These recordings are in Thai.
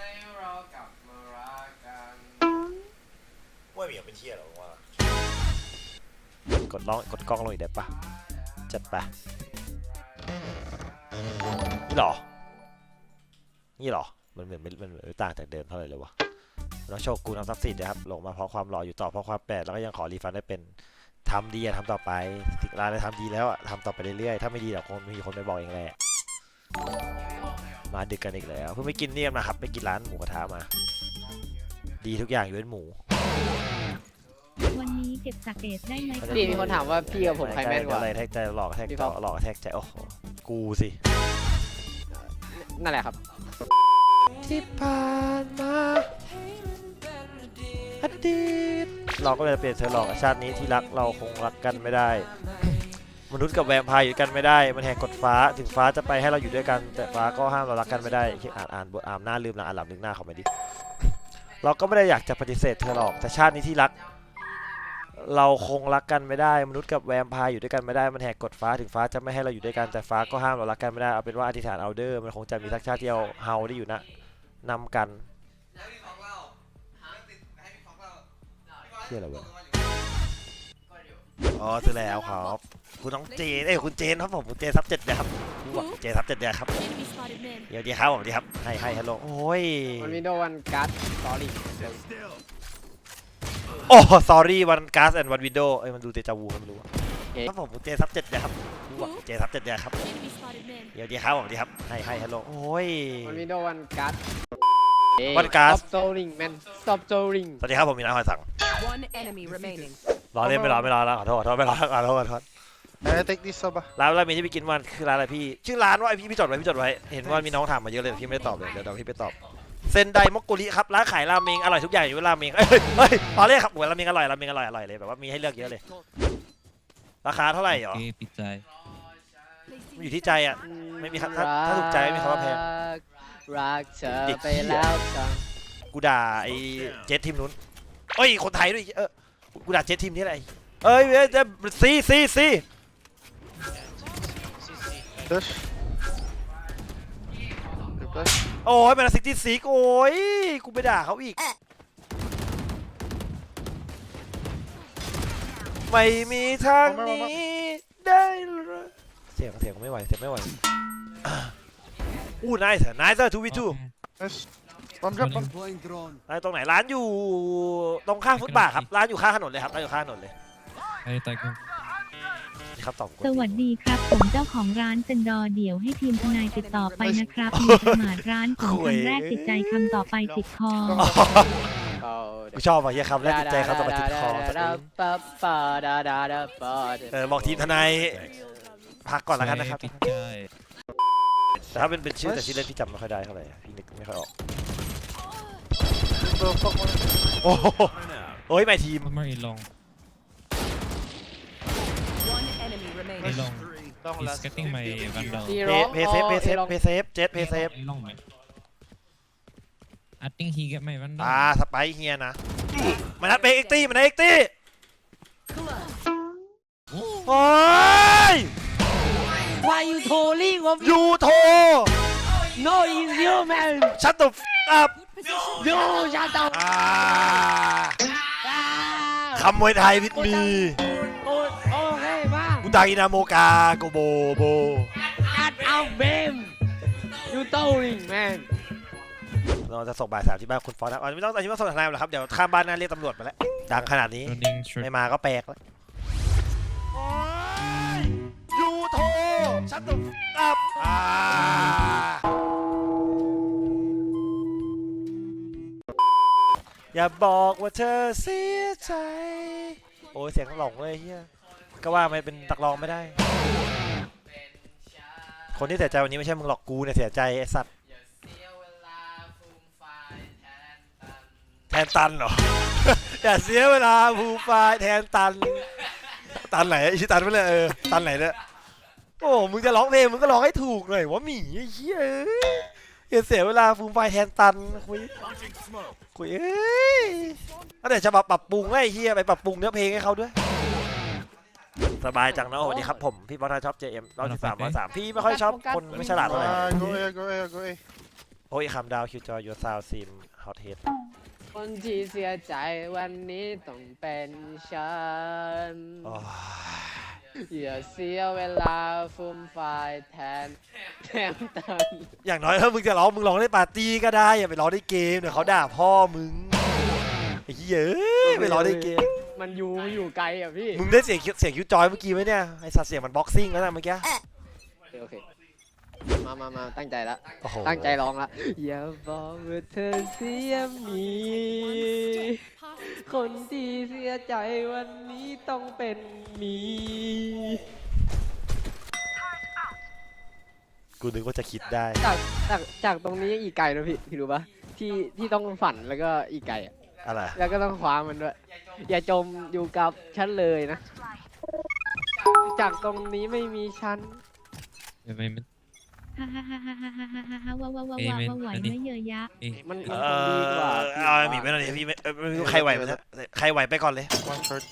ให้เรากลับมารักกันว่ามีอยากเป็นเที่ยหรอว่ากดล้องกดกล้องลงอีกได้ปะจัดไปนี่หรอ นี่หรอ มันเหมือนมันเหมือนต่างจากเดิมเท่าไหร่เลยวะน้องโชกุนเอาทรัพย์สินนะครับลงมาเพราะความหล่ออยู่ต่อเพราะความแปลกแล้วก็ยังขอรีฟันได้เป็นทำดีอะทำต่อไปถึงร้านได้ทำดีแล้วอะทำต่อไปเรื่อยๆ ถ้าไม่ดีเดี๋ยวคงมีคนไปบอกเองแหละ มาดึกกันอีกแล้ว เพิ่งไปกินเนี่ยมาครับ ไปกินร้านหมูกระทะมา ดีทุกอย่างยกเว้นหมู วันนี้เก็บสักเกตได้ไหมคะพี่มีคนถามว่าพี่กับผมใครแม่นกว่า อะไรแท็กใจหลอกแท็กพี่ใจท็อป หลอกแท็กใจโอ้โหกูสิ นั่นแหละครับ ที่ผ่านมาอดีตเราก็เลยเปลี่ยนเธอหลอกชาตินี้ที่รักเราคงรักกันไม่ได้ มนุษย์กับแวมไพร์อยู่ด้วยกันไม่ได้ มันแหกกฎฟ้า ถึงฟ้าจะไปให้เราอยู่ด้วยกัน แต่ฟ้าก็ห้ามเรารักกันไม่ได้อ่านอ่านบทอ่านหน้าลืมหลังอ่านหลังนึกหน้าเขาไปดิ เราก็ไม่ได้อยากจะปฏิเสธเธอหรอก แต่ชาตินี้ที่รัก เราคงรักกันไม่ได้ มนุษย์กับแวมไพร์อยู่ด้วยกันไม่ได้ มันแหกกฎฟ้า ถึงฟ้าจะไม่ให้เราอยู่ด้วยกัน แต่ฟ้าก็ห้ามเรารักกันไม่ได้ เอาเป็นว่าอธิษฐานเอาเดอร์ มันคงจะมีสักชาติที่เอาเฮาได้อยู่นะนำกันเล่าหาติดให้พี่ยอะไรวะ อ๋อซื้อแล้วครับ คุณน้องเจนเอ้ยคุณเจนครับผมคุณเจนซับเจ็ดเดียครับรู้ว่าเจนซับเจ็ดเดียครับ Enemy spotted mid เดี๋ยวดีครับผมดีครับให้ให้ฮัลโหลโอ้ยมันมีโดวันการ์ดสอรี่โอ้ sorry วันการ์ดแอนด์วันวินโดว์เอ้ยมันดูเตจาวูกันไม่รู้อะครับผมคุณเจนซับเจ็ดเดียครับรู้ว่าเจนซับเจ็ดเดียครับ Enemy spotted mid เดี๋ยวดีครับผมดีครับให้ให้ฮัลโหลโอ้ย มันมีโดวันการ์ดวันการ์ดสต็อปโจริงแมนสต็อปโจริงสวัสดีครับผมมีน้าหอยสัง One enemy remaining. รอเล่นไม่รอไม่รอแล้วขอโทษขอโทษไม่รอขอโทษขอโทษ Uh, take this soba. ร้านราเมงที่พี่กินวันคือร้านอะไรพี่ ชื่อร้านว่าไอพี่พี่จดไว้พี่จดไว้ เห็นว่ามีน้องถามมาเยอะเลยแต่พี่ไม่ได้ตอบเลย เดี๋ยวเดี๋ยวพี่ไปตอบ เซนไดมอกกุริครับ ร้านขายราเมงอร่อยทุกอย่างอยู่ที่ราเมงเอ้ยเฮ้ยตอนแรกครับโอ้ยราเมงอร่อยราเมงอร่อยอร่อยเลยแบบว่ามีให้เลือกเยอะเลย ราคาเท่าไหร่หรอ Oke, pizza. มันอยู่ที่ใจอะ ไม่มีครับถ้าถ้าถูกใจไม่มีคำว่าแพง รักเธอเด็กไปเหี้ยแล้วจังกูด่าไอ้เจสทีมนู้นเอ้ย คนไทยด้วย เออ กูด่าเจสทีมนี้แหละเอ้ยเอ้ยเอ้ยซีซีซี Flash. Good flash. โอ้ยเป็นซิกตี้ซีโอ้ยกูไปด่าเขาอีก ไม่มีทางนี้ได้เลยเสียงเสียงไม่ไหวเสียงไม่ไหวอะอู้นายเถอะนายเถอะทูวิทู Nice. Bomb drop, bomb. Rolling. นายตรงไหนร้านอยู่ตรงข้างฟุตบาทครับร้านอยู่ข้างถนนเลยครับร้านอยู่ข้างถนนเลย Ayo, Tago. นี่ ครับตอบกดสวัสดีครับ ผมเจ้าของร้านเซนดอร์เดี๋ยวให้ทีมทนายติดต่อไปนะครับมีขนาดร้านของคำแรกติดใจคำต่อไปติดคอเอากูชอบอะเฮียคำแรกติดใจเขาต่อมาติดคอดาดาดาปาดาดาดาปาดาเออบอกทีมทนายพักก่อนแล้วกันนะครับ Saya pizza. แต่ถ้าเป็นเป็นชื่อแต่ชื่อเล่นพี่จำไม่ค่อยได้เท่าไหร่พี่นึกไม่ค่อยออก The fuck one. โอ้โหโอ้ยไม่ทีม Kommer Ilong. One enemy remaining. Ilong. Long He's last. cutting my vandal. ซีเพโร่เพเซฟเพเซฟเพเซฟเจ็ดเพเซฟ Ilong, man. I think he get my vandal. อ่าสไปเฮียนะมันนัดเบรกเอ็กตี้มันนัดเอ็กตี้โอ้ยวายยูโทลี่วอมยูโทโนอินยูแมนชัตตุอัพยูชาตาอ่าคำมวยไทยวิทมี โอโอ เคมากกูตาอินาโมกาโกโบโบอัดเอาเบมยูโตริงแมนเราจะส่งบ่ายสามที่บ้านคุณฟอนนะอันนี้ไม่ต้องอันนี้ไม่ต้องส่งทนายหรอกครับ เดี๋ยวข้ามบ้านน่าเรียกตำรวจมาแล้ว ดังขนาดนี้ Running short. ไม่มาก็แปลกแล้วยูโทชัตตุอัพอ่าอย่าบอกว่าเธอเสียใจ โอ้ยเสียงหลงเลยเฮีย ก็ว่าไม่เป็นตักรองไม่ได้ คนที่เสียใจวันนี้ไม่ใช่มึงหรอกกูเนี่ยเสียใจไอ้สัตว์อย่าเสียเวลาฟูไฟแทนตันแทนตันเหรอ อย่าเสียเวลาภูไฟล์แทนตัน ตันไหนไอ้ชื่อตันไม่เลยเออตันไหนเนี่ยโอ้มึงจะร้องเพลงมึงก็ร้องให้ถูกหน่อยว่าหมีไอ้เหี้ยเอ้ยอย่าเสียเวลาฟูมไฟแทนตันคุยคุยเอ้ยแล้วเดี๋ยวจะมาปรับปรุงไอ้เหี้ยไปปรับปรุงเนื้อเพลงให้เขาด้วย สบายจังนะสวัสดีครับผมพี่บอลชอบ JM ร้อยสิบสามร้อยสามพี่ไม่ค่อยชอบคนไม่ฉลาดเท่าไหร่ Uh, go A, go A, go A. โอ้ยคำดาวคิวจอยยูซาวซิมฮอตเฮดคนที่เสียใจวันนี้ต้องเป็นฉัน อย่าเสียเวลาฟุ่มไฟายแทนแถมตันอย่างน้อยถ้ามึงจะร้องมึงร้องได้ปาร์ตี้ก็ได้อย่าไปร้องได้เกมเดี๋ยวเขาด่าพ่อมึงไอ้เหี้ยเอ้ยไปร้องได้เกม มันอยู่อยู่ไกลอะพี่มึงได้เสียงเสียงคิวจอยเมื่อกี้ไหมเนี่ยไอสัตว์เสียงมันบ็อกซิ่งแล้วนะเมื่อกี้โอเคโอเคมามามาตั้งใจละโอ้โหตั้งใจร้องละอย่าบอกว่าเธอเสียมีคนที่เสียใจวันนี้ต้องเป็นหมีกูนึกว่าจะคิดได้ จากจากจากตรงนี้อีกไกลนะพี่พี่รู้ปะที่ที่ต้องฝันแล้วก็อีกไกลอะ อะไรแล้วก็ต้องคว้ามันด้วย อย่าจมอยู่กับฉันเลยนะ จากตรงนี้ไม่มีฉัน ไม่ไม่ไม่ฮ่าฮ่าฮ่าฮ่าฮ่าฮ่าฮ่าฮ่าฮ่าว้าวว้าวว้าวเอ้ยว้าวไม่ว้าวไหวอันนี้ไม่เยอะยะเอ้ยมันเอมันคงดีกว่าอพี่เอาไอ้หมีว่าไม่ต้องดิพี่ไม่เอ่อไม่รู้ใครไหวไหมนะใครไหวไปก่อนเลย One short.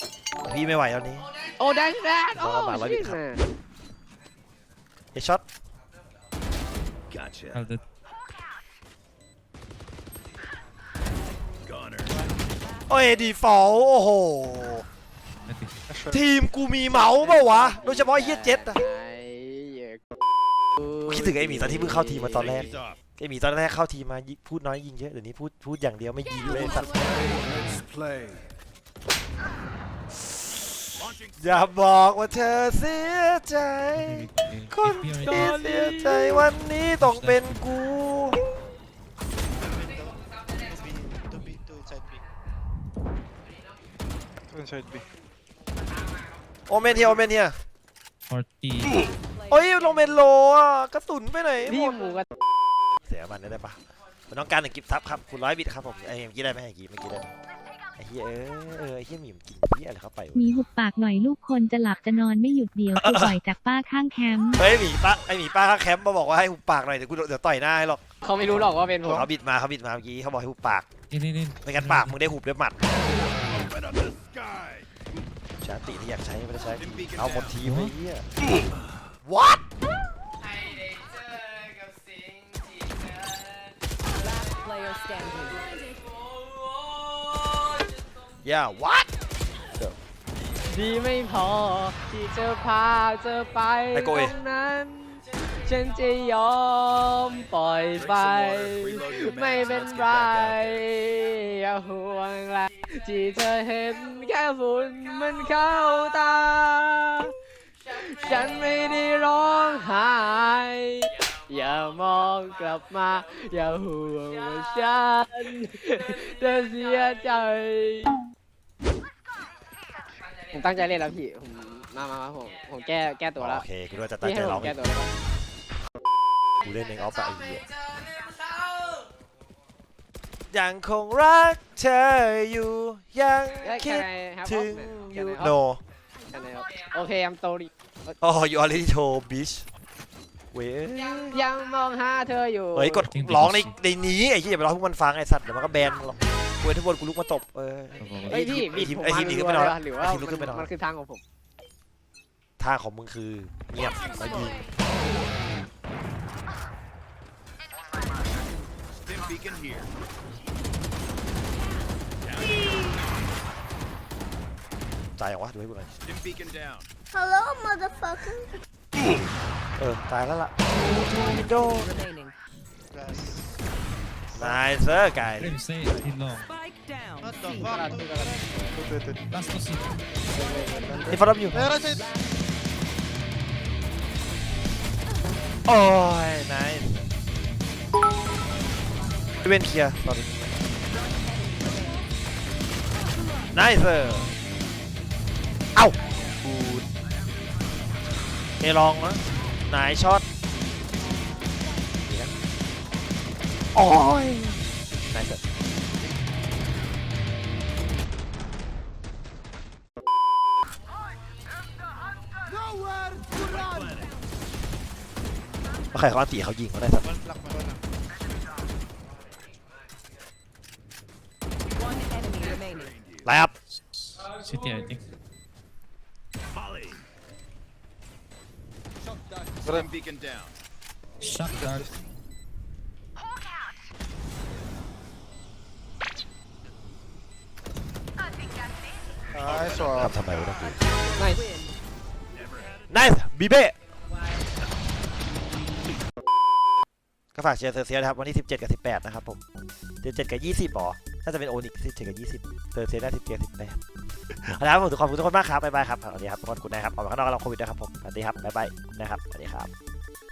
พี่ไม่ไหวตอนนี้ โอ้แดงแดงโอ้เรามาร้อยบิชิตครับแม่เฮช็อตเอาเด โอ้ยดีฟอลโอ้โหไม่ติด A short. ทีมกูมีเมาส์เปล่าวะ โดยเฉพาะไอ้เฮียเจ็ดอะไอ้เหี้ยคิดถึงไอ้หมีตอนที่เพิ่งเข้าทีมมาตอนแรก ไอ้หมีตอนแรกเข้าทีมมายิพูดน้อยยิงเยอะ เดี๋ยวนี้พูดพูดอย่างเดียวไม่ยิงเลยสัตว์อย่าบอกว่าเธอเสียใจ คนที่เสียใจวันนี้ต้องเป็นกู inside B. โอเมนเฮียโอเมนเฮียพอตีโอ้ยลงเมนโลอะกระสุนไปไหนหพี่มดหมูกระเสียมันได้ปะมันต้องการหนึ่งกิฟต์ซับครับคุณร้อยบิตครับผมไอ้เมื่อกี้ได้ไหมไอ้กี้เมื่อกี้ได้ไหมไอ้เฮียเออเออไอ้เฮียหมีมันกินเฮียอะไรเข้าไปวะมีหุบปากหน่อยลูกคนจะหลับจะนอนไม่หยุดเดี๋ยวกูปล่อยจากป้าข้างแคมป์เฮ้ยหมีป้าไอหมีป้าข้างแคมป์มาบอกว่าให้หุบปากหน่อยเดี๋ยวกูเดี๋ยวต่อยหน้าให้หรอกเขาไม่รู้หรอกว่าเป็นผมเขาบิดมาเขาบิดมาเมื่อกี้เขาบอกให้หุบปากนี่นี่นี่ไม่งั้นปากมึงได้หุบด้วยหมัด ชาติที่อยากใช้ไม่ได้ใช้เอาหมดทีมไอ้เหี้ย what ให้ได้เจอกับสิ่งที่เธอ Last player standing. โอ้โห yeah what ดีไม่พอ ที่จะพาเธอไปไปโกตเอรงนั้น ฉันจะยอมปล่อยไป ไม่เป็นไร อย่าห่วงละที่เธอเห็น แค่ฝุ่นมันเข้าตา ฉันไม่ได้ร้องไห้ อย่ามองกลับมา อย่าห่วงว่าฉันจะเสียใจ ผมตั้งใจเล่นแล้วพี่ ผมมามามาผมผมแก้แก้ตัวแล้วโอเคกูว่าจะตั้งพี่ใจให้ผร้องมแก้ตัวแล้ว กูเล่นเองออฟไปไอ้เหี้ย เจอเรื่องเขา ยังคงรักเธออยู่ยังเอ้ยคิด can I have ถึง off อยู่ Can I off? no Can I off? โอเค I'm sorry อ๋อ you already told bitch เว้ยยังมองหาเธออยู่ เฮ้ย กดร้องในในนี้ไอ้ที่อย่าไปร้องให้พวกมันฟังไอ้สัตว์เดี๋ยวมันก็แบนมึงหรอกเว้ยทุกคนกูลุกมาตบเออเฮ้ยพี่ไอ้บิดทีมผมไอ้ทีมมาหนีขึ้นรัไปวนอนเลยวะหรือว่าไอ้ทีมลุกมัขึ้นไปนอนมันคือทางของผม ทางของมึงคือเงียบแล้วยิง Stim beacon here. ตายอย่างวะดูให้กูหน่อย Stim beacon down. เออ ตายแล้วล่ะวินโด Remaining. Last. นายเซอร์ไก่เล่นเซ่ที่ลอง Spike down. What the กระดาษ fuck? คือกระดาษ Rotated. ลัสต์ซีนี่ฟอร์มอยู่ There I said. โอ้ยนายเวนเคลียร์ sorry นายเซอร์เอ้ากูเอลองนะนายช็อตเดี๋ยวโอ้ยนายเซอร์แล้วใครเขาอันตีเขายิงเขาได้สัก One flank, one flank. One enemy remaining. ไปครับ City I think. Slim beacon down. Shut down. Nice ทำ one. ทำไมวะต้องดูน i c บีเบ้ก็ฝากเชียร์เซอร์เซียนะครับ วันที่ 17 กับ 18 นะครับผม 17 กับ 20หรอ น่าจะเป็นโอนิก17กับ20เซอร์เซน่า17กับ18เอาละครับผมขอบคุณทุกคนมากครับบ๊ายบายครับสวัสดีครับทุกคนคุณนายครับออกมาข้างนอกเราโควิดนะครับผมสวัสดีครับบ๊ายบายนะครับสวัสดีครับ